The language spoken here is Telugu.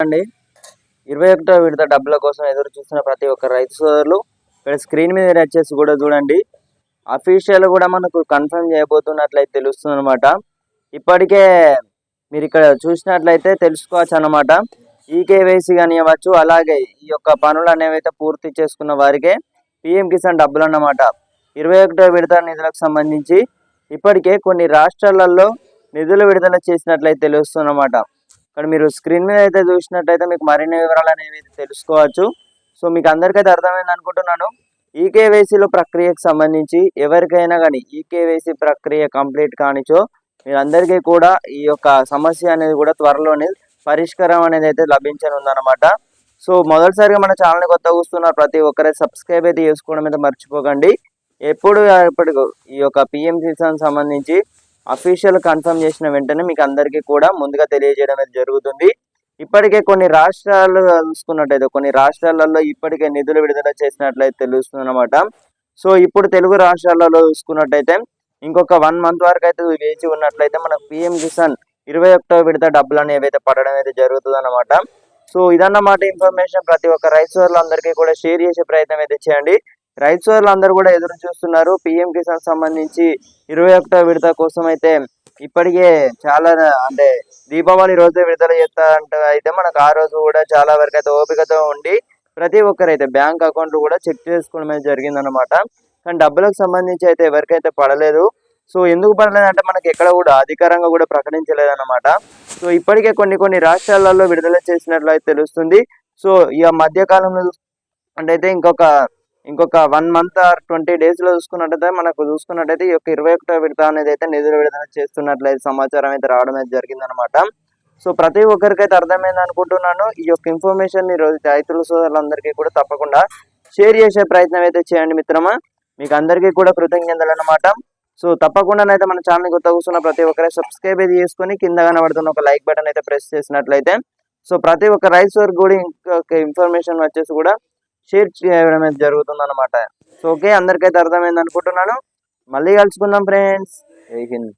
అండి ఇరవై ఒకటో విడత డబ్బుల కోసం ఎదురు చూస్తున్న ప్రతి ఒక్క రైతు సోదరులు ఇక్కడ స్క్రీన్ మీద వచ్చేసి కూడా చూడండి. అఫీషియల్ కూడా మనకు కన్ఫర్మ్ చేయబోతున్నట్లయితే తెలుస్తుంది అనమాట ఇప్పటికే మీరు ఇక్కడ చూసినట్లయితే తెలుసుకోవచ్చు అనమాట ఈ కేవైసీ కానివ్వచ్చు అలాగే ఈ యొక్క పనులు అనేవి అయితే పూర్తి చేసుకున్న వారికే పిఎం కిసాన్ డబ్బులు అన్నమాట. ఇరవై ఒకటో విడత నిధులకు సంబంధించి ఇప్పటికే కొన్ని రాష్ట్రాలలో నిధులు విడుదల చేసినట్లయితే తెలుస్తుందన్నమాట. ఇక్కడ మీరు స్క్రీన్ మీద అయితే చూసినట్టయితే మీకు మరిన్ని వివరాలు అనేవి తెలుసుకోవచ్చు. సో మీకు అందరికైతే అర్థమైంది అనుకుంటున్నాను. ఈ కేవైసీలో ప్రక్రియకు సంబంధించి ఎవరికైనా కానీ ఈ కేవైసీ ప్రక్రియ కంప్లీట్ కానిచో మీరందరికీ కూడా ఈ యొక్క సమస్య అనేది కూడా త్వరలోనే పరిష్కారం అనేది అయితే లభించనుందన్నమాట. సో మొదటిసారిగా మన ఛానల్ని కొత్త చూస్తున్న ప్రతి ఒక్కరే సబ్స్క్రైబ్ అయితే చేసుకోవడం అయితే మర్చిపోకండి. ఎప్పుడు ఎప్పటికో ఈ యొక్క పిఎం కిసాన్ సంబంధించి అఫీషియల్ కన్ఫర్మ్ చేసిన వెంటనే మీకు అందరికీ కూడా ముందుగా తెలియజేయడం అయితే జరుగుతుంది. ఇప్పటికే కొన్ని రాష్ట్రాలు చూసుకున్నట్టయితే కొన్ని రాష్ట్రాలలో ఇప్పటికే నిధులు విడుదల చేసినట్లయితే తెలుస్తుందన్నమాట సో ఇప్పుడు తెలుగు రాష్ట్రాలలో చూసుకున్నట్టయితే ఇంకొక వన్ మంత్ వరకు అయితే వేచి ఉన్నట్లయితే మనకు పిఎం కిసాన్ ఇరవై ఒకటో విడత డబ్బులు అనేవి అయితే పడడం అయితే జరుగుతుంది అనమాట సో ఇదన్నమాట ఇన్ఫర్మేషన్ ప్రతి ఒక్క రైతు సోదరులందరికీ కూడా షేర్ చేసే ప్రయత్నం అయితే చేయండి. రైతు సోదరులందరూ కూడా ఎదురు చూస్తున్నారు. పిఎం కిసాన్ సంబంధించి ఇరవై ఒకటో విడత కోసం అయితే ఇప్పటికే చాలా అంటే దీపావళి రోజే విడుదల చేస్తారంటే అయితే మనకు ఆ రోజు కూడా చాలా వరకు అయితే ఓపికతో ఉండి ప్రతి ఒక్కరైతే బ్యాంక్ అకౌంట్లు కూడా చెక్ చేసుకోవడం అయితే జరిగిందనమాట కానీ డబ్బులకు సంబంధించి అయితే ఎవరికైతే పడలేదు సో ఎందుకు పడలేదు అంటే మనకి ఎక్కడ కూడా అధికారంగా కూడా ప్రకటించలేదు అనమాట సో ఇప్పటికే కొన్ని కొన్ని రాష్ట్రాలలో విడుదల చేసినట్లు అయితే తెలుస్తుంది. సో ఈ మధ్యకాలంలో అంటే అయితే ఇంకొక ఇంకొక వన్ మంత్ ఆర్ ట్వంటీ డేస్లో చూసుకున్నట్టయితే మనకు చూసుకున్నట్టయితే ఈ యొక్క ఇరవై ఒకటో విడత అనేది అయితే నిధులు విడుదల చేస్తున్నట్లయితే సమాచారం అయితే రావడం అయితే జరిగిందనమాట సో ప్రతి ఒక్కరికైతే అర్థమైంది అనుకుంటున్నాను. ఈ యొక్క ఇన్ఫర్మేషన్ ఈరోజు రైతుల సోదరులందరికీ కూడా తప్పకుండా షేర్ చేసే ప్రయత్నం అయితే చేయండి మిత్రమా. మీకు అందరికీ కూడా కృతజ్ఞతలు అనమాట సో తప్పకుండా మన ఛానల్ కొత్త కూర్చున్న ప్రతి ఒక్కరే సబ్స్క్రైబ్ అయితే చేసుకొని కింద కనబడుతున్న ఒక లైక్ బటన్ అయితే ప్రెస్ చేసినట్లయితే సో ప్రతి ఒక్క రైస్ వరకు కూడా ఇంకొక ఇన్ఫర్మేషన్ వచ్చేసి కూడా షేర్ చేయడం అయితే జరుగుతుంది అనమాట సో ఓకే అందరికైతే అర్థమైంది అనుకుంటున్నాను. మళ్ళీ కలుసుకుందాం ఫ్రెండ్స్ జై హింద్.